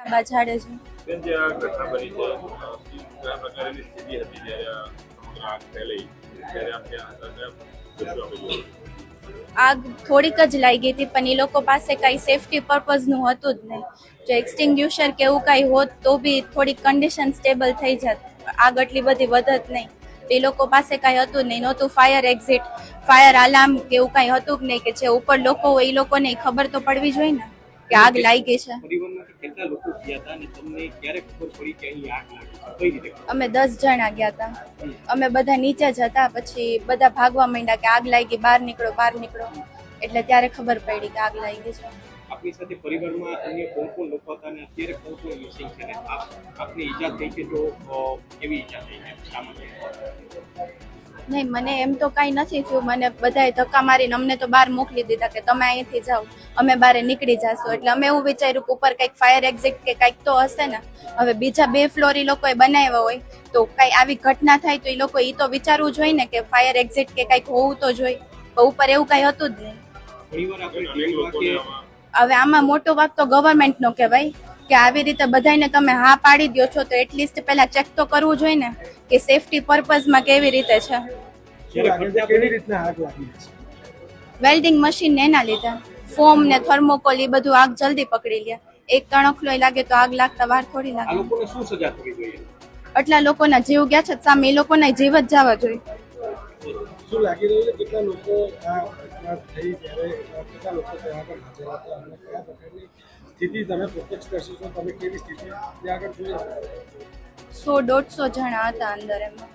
તાંબા જાડેજા બેન જે આ ઘટના બની છે કયા પ્રકારની સ્થિતિ હતી જ્યારે આગ ફેલાઈ? ત્યારે આપ ત્યાં હતા કયા દ્રશ્યો આપણે જોયું? આગ થોડીક જ લાગી હતી પણ એ લોકો પાસે કાંઈ સેફટી પર્પઝનું હતું જ નહીં. જો એક્સટિંગ્યુશર કે એવું કાંઈ હોત તો બી થોડીક કન્ડિશન સ્ટેબલ થઈ જાત. આગ એટલી બધી વધત નહીં. એ લોકો પાસે કાંઈ હતું જ નહીં. નહોતું ફાયર એક્ઝિટ ફાયર આલાર્મ કે એવું કાંઈ હતું જ નહીં કે જે ઉપર લોકો હોય એ લોકોને ખબર તો પડવી જોઈએ ને. કે આગ લાગી લાગી છે? અમે દસ જણા ગયા હતા. અમે બધા નીચે જ હતા પછી બધા ભાગવા માંડ્યા કે આગ લાગી બહાર નીકળો બહાર નીકળો. એટલે ત્યારે ખબર પડી કે આગ લાગી છે. આપની સાથે પરિવારમાં અન્ય કોણ કોણ લોકો હતા અને અત્યારે કોણ કોણ મિસિંગ છે? અને આપ આપની ઈજા થઈ છે તો કેવી ઈજા થઈ છે? માટે નહીં મને એમ તો કાંઈ નથી થયું. મને બધાએ ધક્કા મારીને અમને તો બહાર મોકલી દીધા કે તમે અહીંથી જાઓ. અમે બહાર નીકળી જશું. એટલે અમે એવું વિચાર્યું કે ઉપર કંઈક ફાયર એક્ઝિટ કે કંઈક તો હશે ને. હવે બીજા બે ફ્લોર એ લોકોએ બનાવ્યા હોય તો કાંઈ આવી ઘટના થાય તો એ લોકો એ તો વિચારવું જોઈએ ને કે ફાયર એક્ઝિટ કે કંઈક હોવું તો જોઈએ. ઉપર એવું કાંઈ હતું જ નહીં. હવે આમાં મોટો વાક તો ગવર્મેન્ટનો કહેવાય. કે આવી રીતે બધાને તમે હા પાડી દો છો તો એટલીસ્ટ પહેલા ચેક તો કરવું જોઈએ ને કે સેફટી પર્પઝમાં કેવી રીતે છે. વેલ્ડિંગ મશીન ને એના લીધે. ફોમ ને થર્મોકોલ એ બધું આગ જલ્દી પકડી લે. એક તણખલો લાગે તો આગ લાગતા વાર થોડી લાગે. લોકોને શું સજા થવી જોઈએ? આટલા લોકોના જીવ ગયા છે સામે એ લોકોના જીવ જ જવા જોઈએ. શું લાગી રહ્યું છે કેટલા લોકો થઈ ત્યારે કેટલા લોકો ત્યાં આગળ હાજર હતા અને કયા પ્રકારની સ્થિતિ તમે પ્રત્યક્ષ કરશો છો? તમે કેવી સ્થિતિ ત્યાં આગળ જોઈ સો દોઢસો જણા હતા અંદર એમાં.